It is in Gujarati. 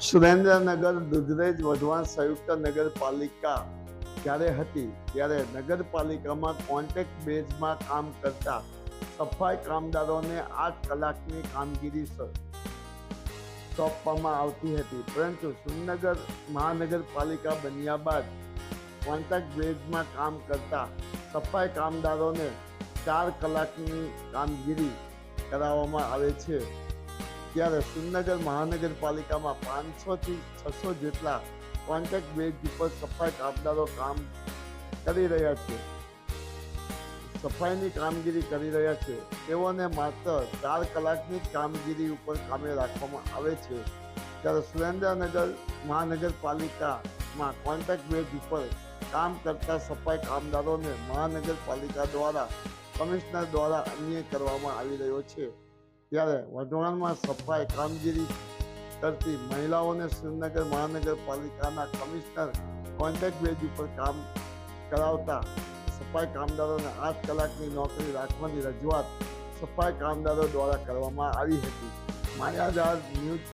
સુરેન્દ્રનગર, દુધરેજ, વઢવાણ સંયુક્ત નગરપાલિકા જ્યારે હતી, ત્યારે નગરપાલિકામાં કોન્ટ્રાક્ટ બેઝમાં કામ કરતા સફાઈ કામદારોને આઠ કલાકની કામગીરી સોંપવામાં આવતી હતી. પરંતુ સુરનગર મહાનગરપાલિકા બન્યા બાદ કોન્ટ્રાક્ટ બેઝમાં કામ કરતા સફાઈ કામદારોને ચાર કલાકની કામગીરી કરાવવામાં આવે છે. ત્યારે સુરનગર મહાનગરપાલિકામાં પાંચસોથી છસો જેટલા કોન્ટ્રાક્ટ બેઝ ઉપર સફાઈ કામદારો કામ કરી રહ્યા છે. સફાઈની કામગીરી કરી રહ્યા છે. તેઓને માત્ર ચાર કલાકની કામગીરી ઉપર કામે રાખવામાં આવે છે. ત્યારે સુરેન્દ્રનગર મહાનગરપાલિકામાં કોન્ટ્રાક્ટ બેઝ ઉપર કામ કરતા સફાઈ કામદારોને મહાનગરપાલિકા દ્વારા કમિશનર દ્વારા અન્ય કરવામાં આવી રહ્યો છે. ત્યારે વઢવાણમાં સફાઈ, કામગીરી કરતી મહિલાઓને શ્રીનગર મહાનગરપાલિકાના કમિશનર કોન્ટ્રાક્ટ બેજ ઉપર કામ કરાવતા સફાઈ કામદારોને આઠ કલાકની નોકરી રાખવાની રજૂઆત સફાઈ કામદારો દ્વારા કરવામાં આવી હતી. માયાજાર ન્યૂઝ